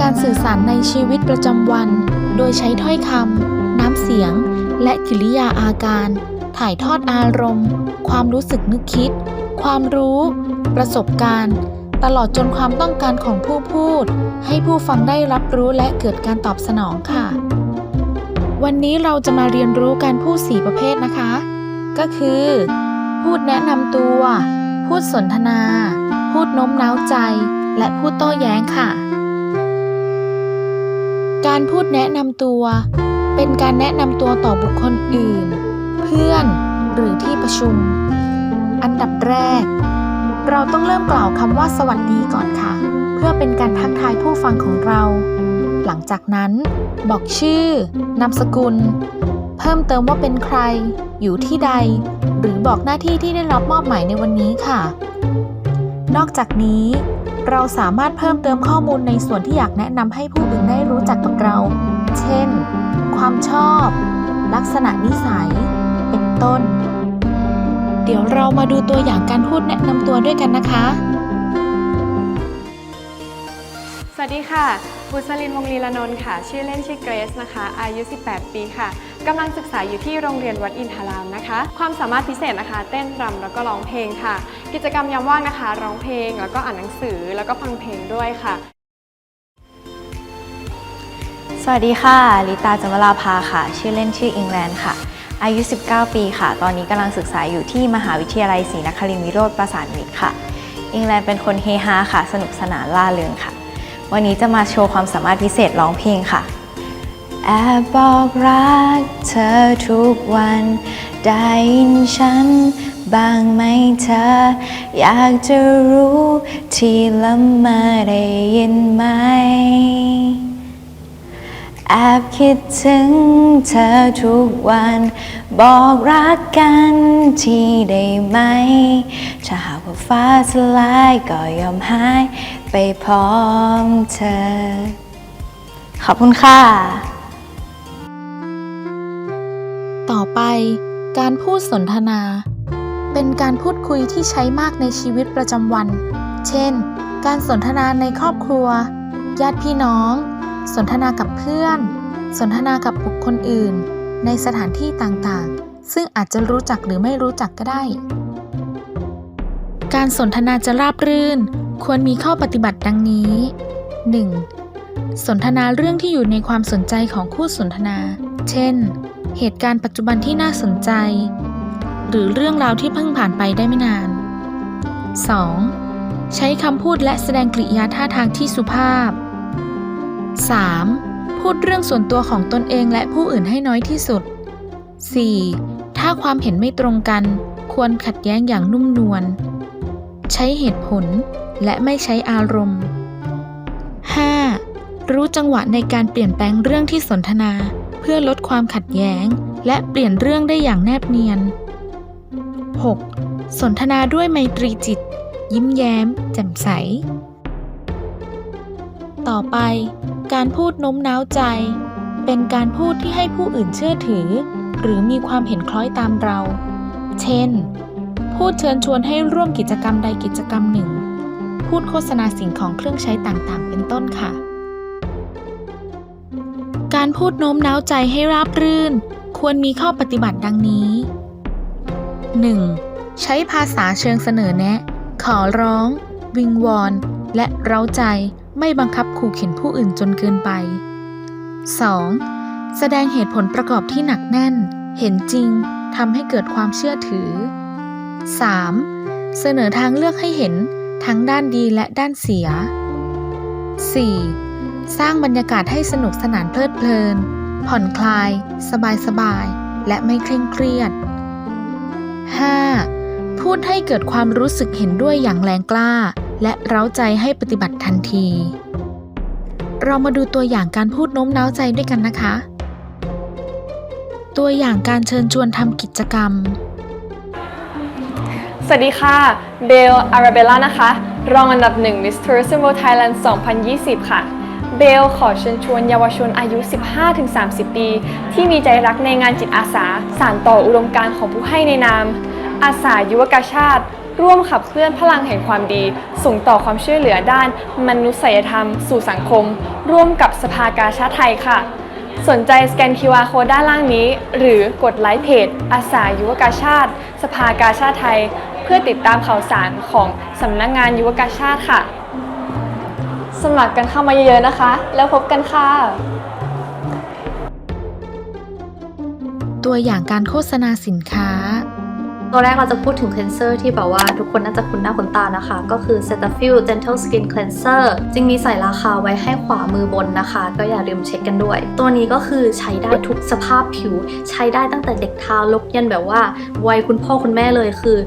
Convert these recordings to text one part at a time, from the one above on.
การสื่อสารในชีวิตประจำวัน โดยใช้ถ้อยคำ น้ำเสียง และกิริยาอาการ ถ่ายทอดอารมณ์ ความรู้สึกนึกคิด ความรู้ ประสบการณ์ ตลอดจนความต้องการของผู้พูด ให้ผู้ฟังได้รับรู้และเกิดการตอบสนองค่ะ วันนี้เราจะมาเรียนรู้การพูดสี่ประเภทนะคะ ก็คือ พูดแนะนำตัว พูดสนทนา พูดโน้มน้าวใจ และพูดโต้แย้งค่ะ การพูดแนะนำตัว เป็นการแนะนำตัวต่อบุคคลอื่น เพื่อนหรือที่ประชุม อันดับแรก เราต้องเริ่มกล่าวคำว่าสวัสดีก่อนค่ะ เพื่อเป็นการทักทายผู้ฟังของเรา หลังจากนั้น บอกชื่อนามสกุล เพิ่มเติมว่าเป็นใคร อยู่ที่ใด หรือบอกหน้าที่ที่ได้รับมอบหมายในวันนี้ค่ะ นอกจากนี้ เราสามารถเพิ่มเติมข้อมูลในส่วนที่อยากแนะนำให้ผู้อื่นได้รู้จักกับเรา เช่น ความชอบ ลักษณะนิสัย เป็นต้น เดี๋ยวเรามาดูตัวอย่างการพูดแนะนำตัวด้วยกันนะคะ สวัสดีค่ะ บุษลินวงลีลานนท์ค่ะ ชื่อเล่นชื่อเกรซนะคะ อายุ 18 ปีค่ะกำลังศึกษาอยู่ที่โรงเรียนวัดอินทารามนะคะ ความสามารถพิเศษนะคะ เต้นรำแล้วก็ร้องเพลงค่ะ กิจกรรมยามว่างนะคะ ร้องเพลง แล้วก็อ่านหนังสือแล้วก็ฟังเพลงด้วยค่ะ สวัสดีค่ะ ลิตาจมราภาค่ะ ชื่อเล่นชื่ออิงแลนด์ค่ะ อายุ 19 ปีค่ะ ตอนนี้กำลังศึกษาอยู่ที่มหาวิทยาลัยศรีนครินทรวิโรธประสานมิตรค่ะ อิงแลนด์เป็นคนเฮฮาค่ะ สนุกสนานล่าเริงค่ะ วันนี้จะมาโชว์ความสามารถพิเศษร้องเพลงค่ะ แอบบอกรักเธอทุกวัน ได้ยินฉันบ้างไหมเธอ อยากจะรู้ที่ละมาได้ยินไหม แอบคิดถึงเธอทุกวัน บอกรักกันทีได้ไหม ถ้าหากว่าฟ้าสลายก็ยอมหายไปพร้อมเธอ ขอบคุณค่ะ ต่อไป การพูดสนทนา เป็นการพูดคุยที่ใช้มากในชีวิตประจำวัน เช่น การสนทนาในครอบครัว ญาติพี่น้อง สนทนากับเพื่อน สนทนากับบุคคลอื่น ในสถานที่ต่างๆ ซึ่งอาจจะรู้จักหรือไม่รู้จักก็ได้ การสนทนาจะราบรื่น ควรมีข้อปฏิบัติดังนี้ 1. สนทนาเรื่องที่อยู่ในความสนใจของคู่สนทนา เช่น เหตุการณ์ปัจจุบันที่น่าสนใจ หรือเรื่องราวที่เพิ่งผ่านไปได้ไม่นาน 2. ใช้คำพูดและแสดงกริยาท่าทางที่สุภาพ 3. พูดเรื่องส่วนตัวของตนเองและผู้อื่นให้น้อยที่สุด 4. ถ้าความเห็นไม่ตรงกัน ควรขัดแย้งอย่างนุ่มนวล ใช้เหตุผลและไม่ใช้อารมณ์ 5. รู้จังหวะในการเปลี่ยนแปลงเรื่องที่สนทนา พื่อลดความขัดแย้ง และเปลี่ยนเรื่องได้อย่างแนบเนียน 6. สนทนาด้วยไมตรีจิต ยิ้มแย้ม แจ่มใส ต่อไป การพูดโน้มน้าวใจ เป็นการพูดที่ให้ผู้อื่นเชื่อถือ หรือมีความเห็นคล้อยตามเรา เช่น พูดเชิญชวนให้ร่วมกิจกรรมใดกิจกรรมหนึ่ง พูดโฆษณาสิ่งของเครื่องใช้ต่างๆ เป็นต้นค่ะ การพูดโน้มน้าวใจให้ราบรื่น ควรมีข้อปฏิบัติดังนี้ 1. ใช้ภาษาเชิงเสนอแนะ ขอร้อง วิงวอน และเร้าใจไม่บังคับขู่เข็นผู้อื่นจนเกินไป 2. แสดงเหตุผลประกอบที่หนักแน่น เห็นจริงทำให้เกิดความเชื่อถือ 3. เสนอทางเลือกให้เห็นทั้งด้านดีและด้านเสีย 4. สร้างบรรยากาศให้สนุกสนานเพลิดเพลิน ผ่อนคลาย สบายสบายๆและไม่เคร่งเครียด 5. พูดให้เกิดความรู้สึกเห็นด้วยอย่างแรงกล้า และเร้าใจให้ปฏิบัติทันที เรามาดูตัวอย่างการพูดโน้มน้าวใจด้วยกันนะคะ ตัวอย่างการเชิญชวนทำกิจกรรมสวัสดีค่ะ เบล อาราเบล่านะคะ รองอันดับหนึ่ง Miss Tourism World Thailand 2020 ค่ะ เบลขอเชิญชวนเยาวชนอายุ 15-30 ปี ที่มีใจรักในงานจิตอาสา สานต่ออุดมการณ์ของผู้ให้ในนาม อาสายุวกาชาติ ร่วมขับเคลื่อนพลังแห่งความดี ส่งต่อความช่วยเหลือด้าน มนุษยธรรม สู่สังคม ร่วมกับสภากาชาติไทยค่ะ สนใจสแกน QR Code ด้านล่างนี้ หรือกดไลค์เพจ อาสายุวกาชาติ สภากาชาติไทย เพื่อติดตามข่าวสารของสำนักงานยุวกาชาติค่ะ สมัครกันเข้ามาเยอะๆนะคะ แล้วพบกันค่ะ ตัวอย่างการโฆษณาสินค้า ตัวแรกเราจะพูดถึง cleanser ที่แบบว่าทุกคนน่าจะคุ้นหน้าคุ้นตานะคะ ก็คือ Cetaphil Dental Skin Cleanser จริงมีใส่ราคาไว้ให้ขวามือบนนะคะ ก็อย่าลืมเช็คกันด้วย ตัวนี้ก็คือใช้ได้ทุกสภาพผิว ใช้ได้ตั้งแต่เด็กทารกยันแบบว่าวัยคุณพ่อคุณแม่เลยคือ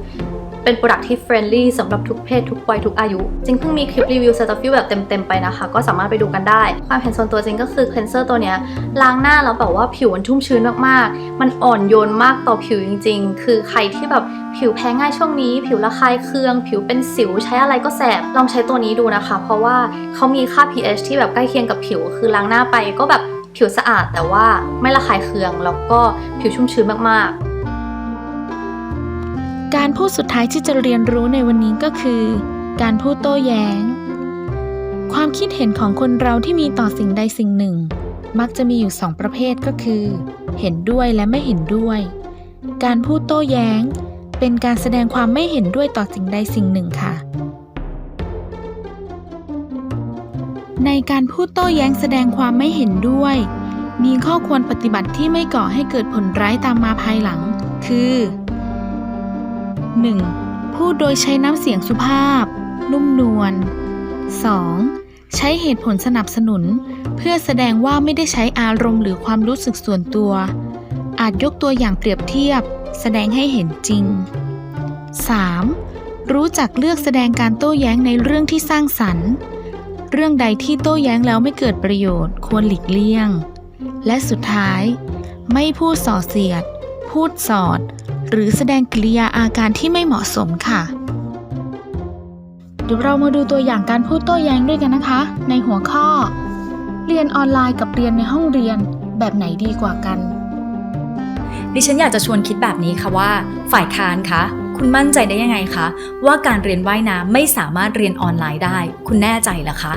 เป็นโปรดักที่เฟรนลี่สำหรับทุกเพศทุกวัยทุกอายุ จริงเพิ่งมีคลิปรีวิว Cetaphil แบบเต็มๆไปนะคะ ก็สามารถไปดูกันได้ ความเห็นส่วนตัวจริงก็คือ cleanser ตัวเนี้ยล้างหน้าแล้วแบบว่าผิวมันชุ่มชื้นมากๆ มันอ่อนโยนมากต่อผิวจริง ๆ คือใครที่แบบผิวแพ้ง่ายช่วงนี้ ผิวระคายเคือง ผิวเป็นสิวใช้อะไรก็แสบลองใช้ตัวนี้ดูนะคะ เพราะว่าเขามีค่า pH ที่แบบใกล้เคียงกับผิว คือล้างหน้าไปก็แบบผิวสะอาดแต่ว่าไม่ระคายเคืองแล้วก็ผิวชุ่มชื้นมากๆ การพูดสุดท้ายที่จะเรียนรู้ในวันนี้ก็คือ การพูดโต้แย้ง ความคิดเห็นของคนเราที่มีต่อสิ่งใดสิ่งหนึ่ง มักจะมีอยู่สองประเภทก็คือ เห็นด้วยและไม่เห็นด้วย การพูดโต้แย้ง เป็นการแสดงความไม่เห็นด้วยต่อสิ่งใดสิ่งหนึ่งค่ะ ในการพูดโต้แย้งแสดงความไม่เห็นด้วย มีข้อควรปฏิบัติที่ไม่ก่อให้เกิดผลร้ายตามมาภายหลัง คือ 1. พูดโดยใช้น้ำเสียงสุภาพ นุ่มนวล 2. ใช้เหตุผลสนับสนุน เพื่อแสดงว่าไม่ได้ใช้อารมณ์หรือความรู้สึกส่วนตัว อาจยกตัวอย่างเปรียบเทียบ แสดงให้เห็นจริง 3. รู้จักเลือกแสดงการโต้แย้งในเรื่องที่สร้างสรรค์ เรื่องใดที่โต้แย้งแล้วไม่เกิดประโยชน์ควรหลีกเลี่ยง และสุดท้าย ไม่พูดส่อเสียด พูดสอด หรือแสดงกิริยาอาการที่ไม่เหมาะสมค่ะ เดี๋ยวเรามาดูตัวอย่างการพูดโต้แย้งด้วยกันนะคะ ในหัวข้อ เรียนออนไลน์กับเรียนในห้องเรียนแบบไหนดีกว่ากัน ดิฉันอยากจะชวนคิดแบบนี้ค่ะว่า ฝ่ายค้านคะคุณมั่นใจได้ยังไงคะว่าการเรียนว่ายน้ำไม่สามารถเรียนออนไลน์ได้ คุณแน่ใจเหรอคะ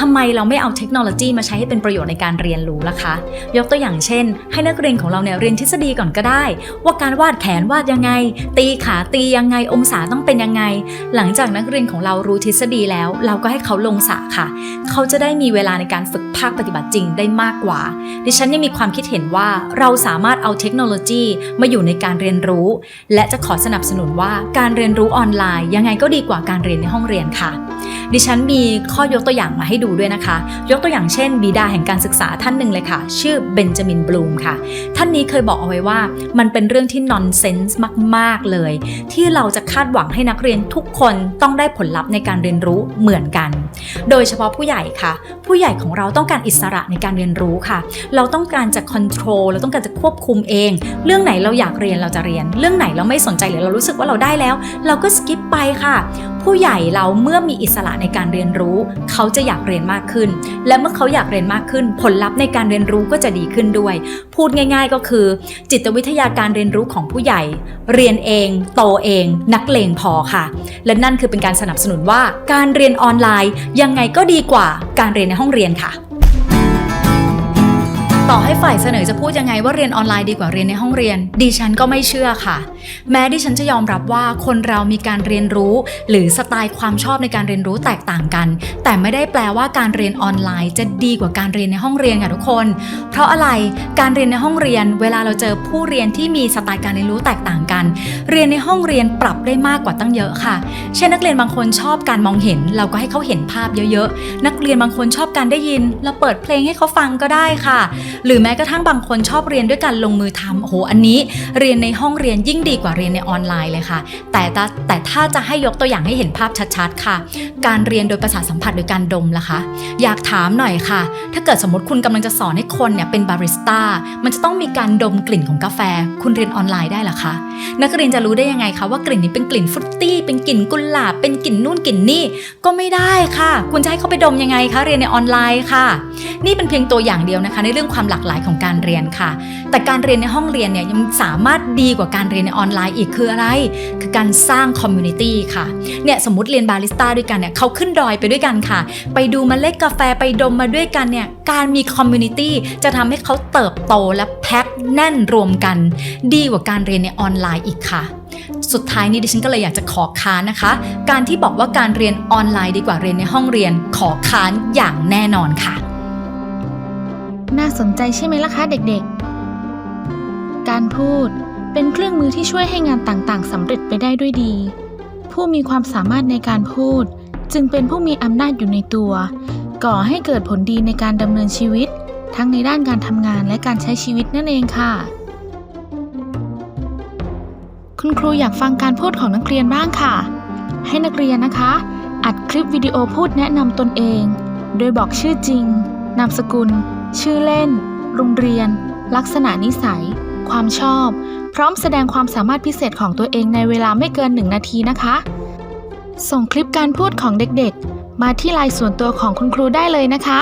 ทำไมเราไม่เอาเทคโนโลยีมาใช้ให้เป็นประโยชน์ในการเรียนรู้ล่ะคะ ยกตัวอย่างเช่น ให้นักเรียนของเราเนี่ยเรียนทฤษฎีก่อนก็ได้ ว่าการวาดแขนวาดยังไง ตีขาตียังไงองศาต้องเป็นยังไง หลังจากนักเรียนของเรารู้ทฤษฎีแล้ว เราก็ให้เขาลงสระค่ะ เขาจะได้มีเวลาในการฝึกภาคปฏิบัติจริงได้มากกว่า ดิฉันยังมีความคิดเห็นว่าเราสามารถเอาเทคโนโลยีมาอยู่ในการเรียนรู้ และจะขอสนับสนุนว่าการเรียนรู้ออนไลน์ยังไงก็ดีกว่าการเรียนในห้องเรียนค่ะ ดิฉันมีข้อยกตัวอย่างมาให้ดูด้วยนะคะ ยกตัวอย่างเช่น บิดาแห่งการศึกษาท่านหนึ่งเลยค่ะ ชื่อเบนจามินบลูมค่ะ ท่านนี้เคยบอกเอาไว้ว่า มันเป็นเรื่องที่นอนเซนส์มาก ๆ เลย ที่เราจะคาดหวังให้นักเรียนทุกคนต้องได้ผลลัพธ์ในการเรียนรู้เหมือนกัน โดยเฉพาะผู้ใหญ่ค่ะ ผู้ใหญ่ของเราต้องการอิสระในการเรียนรู้ค่ะ เราต้องการจะคอนโทรลเราต้องการจะควบคุมเอง เรื่องไหนเราอยากเรียนเราจะเรียน เรื่องไหนเราไม่สนใจหรือเรารู้สึกว่าเราได้แล้ว เราก็สกิปไปค่ะ ผู้ใหญ่เราเมื่อมีอิสระในการเรียนรู้ เขาจะอยากเรียนมากขึ้น และเมื่อเขาอยากเรียนมากขึ้น ผลลัพธ์ในการเรียนรู้ก็จะดีขึ้นด้วย พูดง่าย ๆ ก็คือ จิตวิทยาการเรียนรู้ของผู้ใหญ่ เรียนเอง โตเอง นักเลงพอค่ะ และนั่นคือเป็นการสนับสนุนว่าการเรียนออนไลน์ ยังไงก็ดีกว่าการเรียนในห้องเรียนค่ะต่อให้ฝ่ายเสนอจะพูดยังไงว่าเรียนออนไลน์ดีกว่าเรียนในห้องเรียน ดิฉันก็ไม่เชื่อค่ะ แม้ดิฉันจะยอมรับว่าคนเรามีการเรียนรู้ หรือสไตล์ความชอบในการเรียนรู้แตกต่างกัน แต่ไม่ได้แปลว่าการเรียนออนไลน์ จะดีกว่าการเรียนในห้องเรียนค่ะทุกคน เพราะอะไรการเรียนในห้องเรียน เวลาเราเจอผู้เรียนที่มีสไตล์การเรียนรู้แตกต่างกัน เรียนในห้องเรียนปรับได้มากกว่าตั้งเยอะค่ะ เช่นนักเรียนบางคนชอบการมองเห็น เราก็ให้เขาเห็นภาพเยอะๆ นักเรียนบางคนชอบการได้ยิน เราเปิดเพลงให้เขาฟังก็ได้ค่ะ หรือแม้กระทั่งบางคนชอบเรียนด้วยการลงมือทำโอ้โหอันนี้ เรียนในห้องเรียนยิ่งดีกว่าเรียนในออนไลน์เลยค่ะ แต่แต่ถ้าจะให้ยกตัวอย่างให้เห็นภาพชัดๆค่ะ การเรียนโดยประสาทสัมผัสโดยการดมล่ะคะ อยากถามหน่อยค่ะ ถ้าเกิดสมมติคุณกำลังจะสอนให้คนเนี่ยเป็นบาริสต้ามันจะต้องมีการดมกลิ่นของกาแฟ คุณเรียนออนไลน์ได้หรอคะนักเรียนจะรู้ได้ยังไงคะว่ากลิ่นนี้เป็นกลิ่นฟรุตตี้เป็นกลิ่นกุหลาบเป็นกลิ่นนู่นกลิ่นนี่ก็ไม่ได้ค่ะ คุณจะให้เขาไปดมยังไงคะเรียนในออนไลน์ค่ะ นี่เป็นเพียงตัวอย่างเดียวนะคะ ในเรื่องความหลากหลายของการเรียนค่ะ แต่การเรียนในห้องเรียนเนี่ยยังสามารถดีกว่าการเรียนในออนอนไลน์อีกคืออะไร คือการสร้างคอมมูนิตี้ค่ะ เนี่ยสมมติเรียนบาริสต้าด้วยกันเนี่ยเขาขึ้นดอยไปด้วยกันค่ะ ไปดูเมาเล็ดกาแฟไปดมมาด้วยกันเนี่ยการมีคอมมูนิตี้จะทำให้เขาเติบโตและแพ็คแน่นรวมกัน ดีกว่าการเรียนในออนไลน์อีกค่ะสุดท้ายนี้ดิฉันก็เลยอยากจะขอค้านนะคะ การที่บอกว่าการเรียนออนไลน์ดีกว่าเรียนในห้องเรียน ขอค้านอย่างแน่นอนค่ะ น่าสนใจใช่ไหมล่ะคะเด็กๆ การพูด เป็นเครื่องมือที่ช่วยให้งานต่างๆสำเร็จไปได้ด้วยดี ผู้มีความสามารถในการพูด จึงเป็นผู้มีอำนาจอยู่ในตัว ก่อให้เกิดผลดีในการดำเนินชีวิต ทั้งในด้านการทำงานและการใช้ชีวิตนั่นเองค่ะ คุณครูอยากฟังการพูดของนักเรียนบ้างค่ะ ให้นักเรียนนะคะ อัดคลิปวิดีโอพูดแนะนำตนเอง โดยบอกชื่อจริง นามสกุล ชื่อเล่น โรงเรียน ลักษณะนิสัย ความชอบ พร้อมแสดงความสามารถพิเศษของตัวเองในเวลาไม่เกินหนึ่งนาทีนะคะ ส่งคลิปการพูดของเด็กๆ มาที่ไลน์ส่วนตัวของคุณครูได้เลยนะคะ